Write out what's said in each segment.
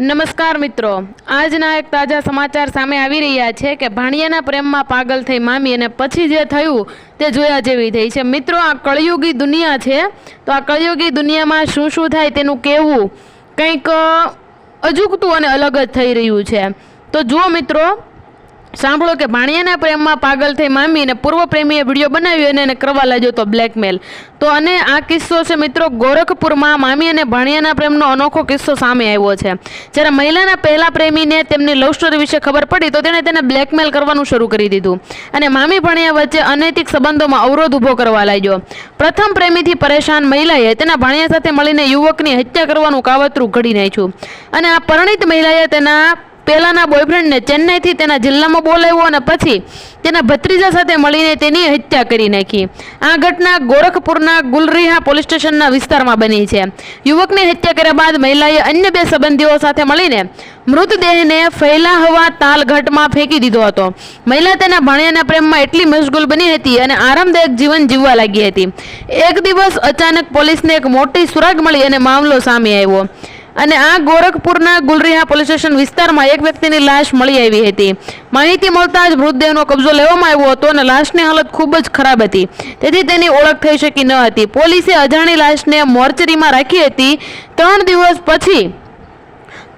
નમસ્કાર મિત્રો. આજના એક તાજા સમાચાર સામે આવી રહ્યા છે કે ભાણિયાના પ્રેમમાં પાગલ થઈ મામી અને પછી જે થયું તે જોયા જેવી થઈ છે. મિત્રો, આ કળિયુગી દુનિયા છે. તો આ કળિયુગી દુનિયામાં શું શું થાય તેનું કહેવું કંઈક અજુગતું અને અલગ જ થઈ રહ્યું છે. તો જુઓ મિત્રો સાંભળો કે ભાણિયાના પ્રેમમાં પાગલ થઈ મામી અને પૂર્વ પ્રેમીએ વીડિયો બનાવ્યો અને એને કરવા લાગ્યો તો બ્લેકમેલ તો અને આ કિસ્સો છે મિત્રો, ગોરખપુરમાં મામી અને ભાણિયાના પ્રેમનો અનોખો કિસ્સો સામે આવ્યો છે. જ્યારે મહિલાના પહેલા પ્રેમીને તેમની લવ સ્ટોરી વિશે ખબર પડી, તો તેણે તેને બ્લેકમેલ કરવાનું શરૂ કરી દીધું. અને મામી ભાણિયા વચ્ચે અનૈતિક સંબંધોમાં અવરોધ ઊભો કરવા લાગ્યો. પ્રથમ પ્રેમીથી પરેશાન મહિલાએ તેના ભાણિયા સાથે મળીને યુવકની હત્યા કરવાનું કાવતરું ઘડી નાખ્યું. અને આ પરણિત મહિલાએ તેના પહેલાના બોયફ્રેન્ડને ચેન્નઈથી તેના જિલ્લામાં બોલાવ્યો અને પછી તેના ભત્રીજા સાથે મળીને તેની હત્યા કરી નાખી. આ ઘટના ગોરખપુરના ગુલરીહા પોલીસ સ્ટેશનના વિસ્તારમાં બની છે. યુવકની હત્યા કર્યા બાદ મહિલાએ અન્ય બે સંબંધીઓ સાથે મળીને મૃતદેહને ફૈલા હવા તાલઘાટમાં ફેંકી દીધો હતો. મહિલા તેના ભાણિયાના પ્રેમમાં એટલી મશગુલ બની હતી અને આરામદાયક જીવન જીવવા લાગી હતી. એક દિવસ અચાનક પોલીસને એક મોટી સુરાગ મળી અને મામલો સામે આવ્યો. અને આ ગોરખપુરના ગુલરીહા પોલીસ સ્ટેશન વિસ્તારમાં એક વ્યક્તિની લાશ મળી આવી હતી. માહિતી મળતા જ મૃતદેહનો કબજો લેવામાં આવ્યો હતો અને લાશની હાલત ખૂબ જ ખરાબ હતી. તેથી તેની ઓળખ થઈ શકી ન હતી. પોલીસે અજાણી લાશને મોર્ચરીમાં રાખી હતી. ત્રણ દિવસ પછી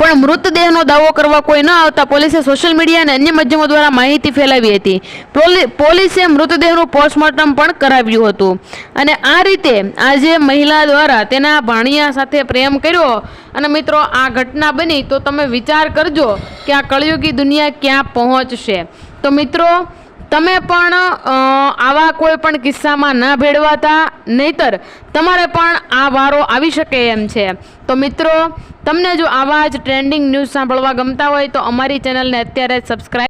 પણ મૃતદેહનો દાવો કરવા કોઈ ન આવતા પોલીસે સોશિયલ મીડિયા અને અન્ય માધ્યમો દ્વારા માહિતી ફેલાવી હતી. પોલી- પોલીસે મૃતદેહનું પોસ્ટમોર્ટમ પણ કરાવ્યું હતું. અને આ રીતે આજે મહિલા દ્વારા તેના ભાણિયા સાથે પ્રેમ કર્યો અને મિત્રો આ ઘટના બની તો તમે વિચાર કરજો કે આ કળિયુગી દુનિયા ક્યાં પહોંચશે. તો મિત્રો તમે પણ આવા કોઈ પણ કિસ્સામાં ના ભેળવાતા, નહીતર તમારે પણ આ વારો આવી શકે એમ છે. તો મિત્રો, તમને જો આવા જ ટ્રેન્ડિંગ ન્યૂઝ સાંભળવા ગમતા હોય તો અમારી ચેનલને અત્યારે સબસ્ક્રાઈબ